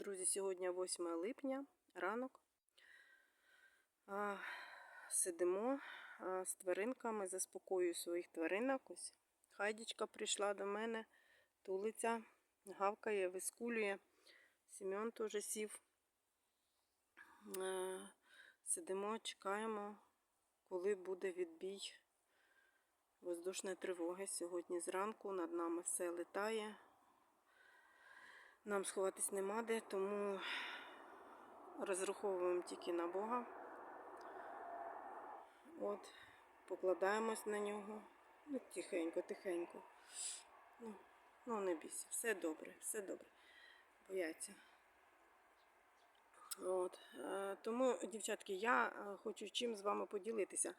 Друзі, сьогодні 8 липня, ранок. Сидимо з тваринками, заспокоюю своїх тваринок. Ось Хайдічка прийшла до мене, тулиться, гавкає, вискулює. Сім'ян теж сів. Сидимо, чекаємо, коли буде відбій воздушної тривоги. Сьогодні зранку над нами все летає. Нам сховатись нема де, тому розраховуємо тільки на Бога. От, покладаємось на нього. Ну, тихенько, тихенько. Ну, ну не бійся, все добре, все добре. Бояться. От, е, тому, дівчатки, я е, хочу чим з вами поділитися е,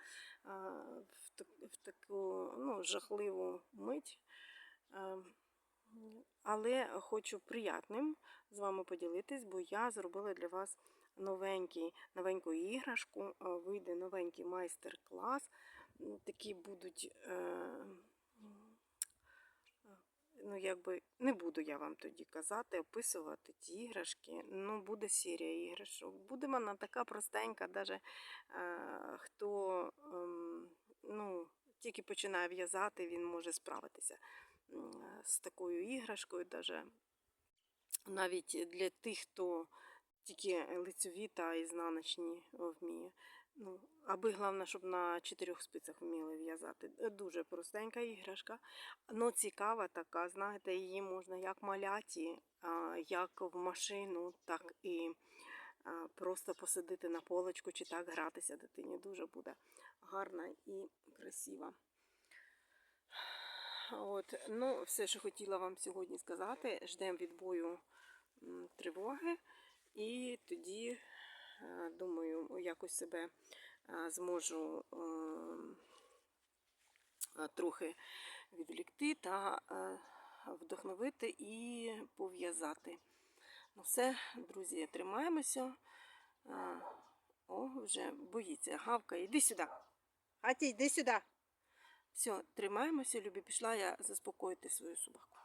в, таку ну, жахливу мить. Але хочу приятним з вами поділитись, бо я зробила для вас новенький, новеньку іграшку, е, вийде новенький майстер-клас. Такі будуть. Е, Ну, якби не буду я вам тоді казати, описувати ті іграшки. Ну, буде серія іграшок. Буде вона така простенька, навіть е, хто ем, ну, тільки починає в'язати, він може справитися з такою іграшкою. Даже навіть для тих, хто тільки лицьові та ізнаночні вміє. Ну, аби головне, щоб на чотирьох спицях вміли в'язати. Дуже простенька іграшка, але цікава така, знаєте, її можна як маляті, як в машину, так і просто посадити на полочку чи так гратися дитині. Дуже буде гарна і красива. От, ну, все, що хотіла вам сьогодні сказати, ждемо відбою тривоги, і тоді, е, думаю, якось себе е, зможу е, е, трохи відвлікти та вдохновити і пов'язати. Ну все, друзі, тримаємося. О, вже боїться. Гавка, іди сюди. Аті, йди сюди. Все, тримаємося, Любі, пішла я заспокоїти свою собаку.